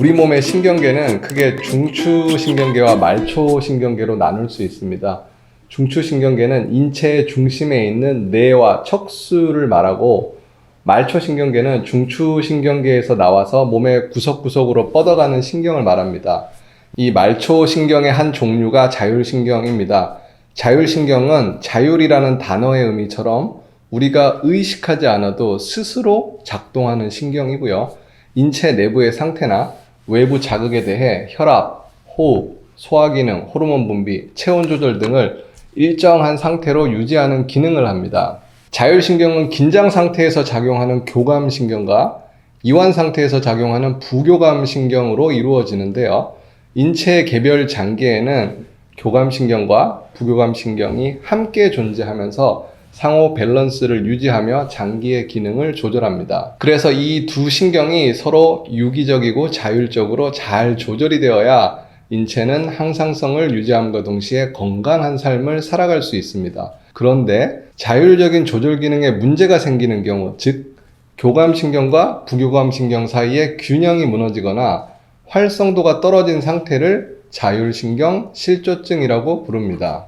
우리 몸의 신경계는 크게 중추 신경계와 말초 신경계로 나눌 수 있습니다. 중추 신경계는 인체의 중심에 있는 뇌와 척수를 말하고 말초 신경계는 중추 신경계에서 나와서 몸의 구석구석으로 뻗어가는 신경을 말합니다. 이 말초 신경의 한 종류가 자율신경입니다. 자율신경은 자율이라는 단어의 의미처럼 우리가 의식하지 않아도 스스로 작동하는 신경이고요. 인체 내부의 상태나 외부 자극에 대해 혈압, 호흡, 소화기능, 호르몬 분비, 체온 조절 등을 일정한 상태로 유지하는 기능을 합니다. 자율신경은 긴장 상태에서 작용하는 교감신경과 이완 상태에서 작용하는 부교감신경으로 이루어지는데요. 인체의 개별 장기에는 교감신경과 부교감신경이 함께 존재하면서 상호 밸런스를 유지하며 장기의 기능을 조절합니다. 그래서 이 두 신경이 서로 유기적이고 자율적으로 잘 조절이 되어야 인체는 항상성을 유지함과 동시에 건강한 삶을 살아갈 수 있습니다. 그런데 자율적인 조절 기능에 문제가 생기는 경우, 즉 교감신경과 부교감신경 사이의 균형이 무너지거나 활성도가 떨어진 상태를 자율신경 실조증이라고 부릅니다.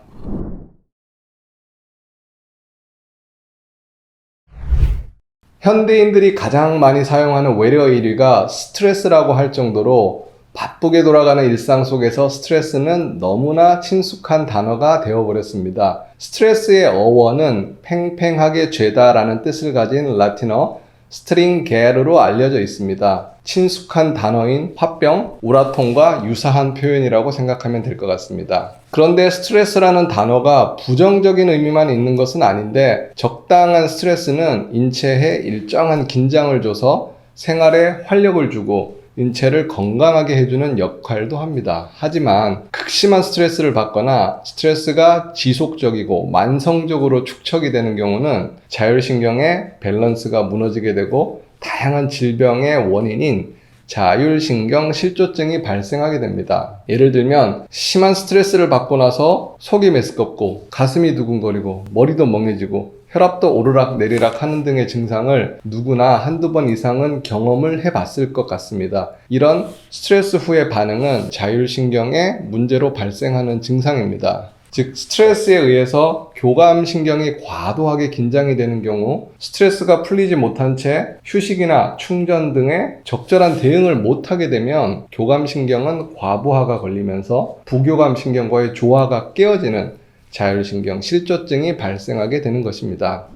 현대인들이 가장 많이 사용하는 외래어 1위가 스트레스라고 할 정도로 바쁘게 돌아가는 일상 속에서 스트레스는 너무나 친숙한 단어가 되어버렸습니다. 스트레스의 어원은 팽팽하게 죄다라는 뜻을 가진 라틴어 스트링게르로 알려져 있습니다. 친숙한 단어인 화병, 우라통과 유사한 표현이라고 생각하면 될 것 같습니다. 그런데 스트레스라는 단어가 부정적인 의미만 있는 것은 아닌데 적당한 스트레스는 인체에 일정한 긴장을 줘서 생활에 활력을 주고 인체를 건강하게 해주는 역할도 합니다. 하지만 극심한 스트레스를 받거나 스트레스가 지속적이고 만성적으로 축적이 되는 경우는 자율신경의 밸런스가 무너지게 되고 다양한 질병의 원인인 자율신경 실조증이 발생하게 됩니다. 예를 들면 심한 스트레스를 받고 나서 속이 메스껍고 가슴이 두근거리고 머리도 멍해지고 혈압도 오르락 내리락 하는 등의 증상을 누구나 한두 번 이상은 경험을 해봤을 것 같습니다. 이런 스트레스 후의 반응은 자율신경의 문제로 발생하는 증상입니다. 즉 스트레스에 의해서 교감 신경이 과도하게 긴장이 되는 경우 스트레스가 풀리지 못한 채 휴식이나 충전 등의 적절한 대응을 못하게 되면 교감 신경은 과부하가 걸리면서 부교감 신경과의 조화가 깨어지는 자율신경 실조증이 발생하게 되는 것입니다.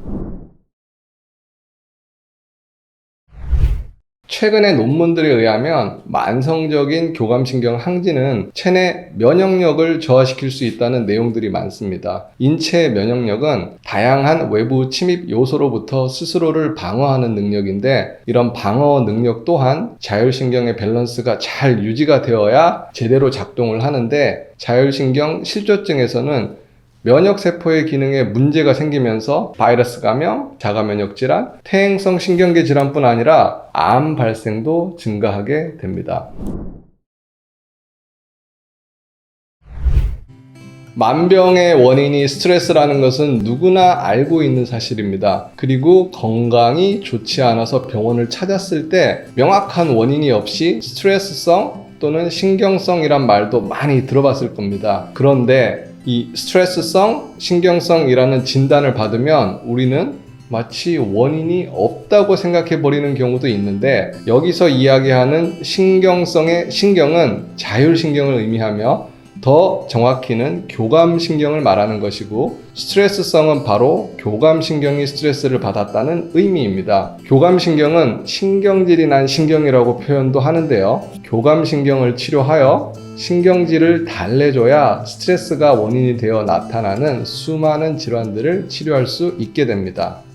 최근의 논문들에 의하면 만성적인 교감신경 항진은 체내 면역력을 저하시킬 수 있다는 내용들이 많습니다. 인체의 면역력은 다양한 외부 침입 요소로부터 스스로를 방어하는 능력인데 이런 방어 능력 또한 자율신경의 밸런스가 잘 유지가 되어야 제대로 작동을 하는데 자율신경 실조증에서는 면역 세포의 기능에 문제가 생기면서 바이러스 감염, 자가 면역 질환, 퇴행성 신경계 질환뿐 아니라 암 발생도 증가하게 됩니다. 만병의 원인이 스트레스라는 것은 누구나 알고 있는 사실입니다. 그리고 건강이 좋지 않아서 병원을 찾았을 때 명확한 원인이 없이 스트레스성 또는 신경성이란 말도 많이 들어봤을 겁니다. 그런데 이 스트레스성, 신경성이라는 진단을 받으면 우리는 마치 원인이 없다고 생각해 버리는 경우도 있는데 여기서 이야기하는 신경성의 신경은 자율신경을 의미하며 더 정확히는 교감신경을 말하는 것이고 스트레스성은 바로 교감신경이 스트레스를 받았다는 의미입니다. 교감신경은 신경질이 난 신경이라고 표현도 하는데요. 교감신경을 치료하여 신경질을 달래줘야 스트레스가 원인이 되어 나타나는 수많은 질환들을 치료할 수 있게 됩니다.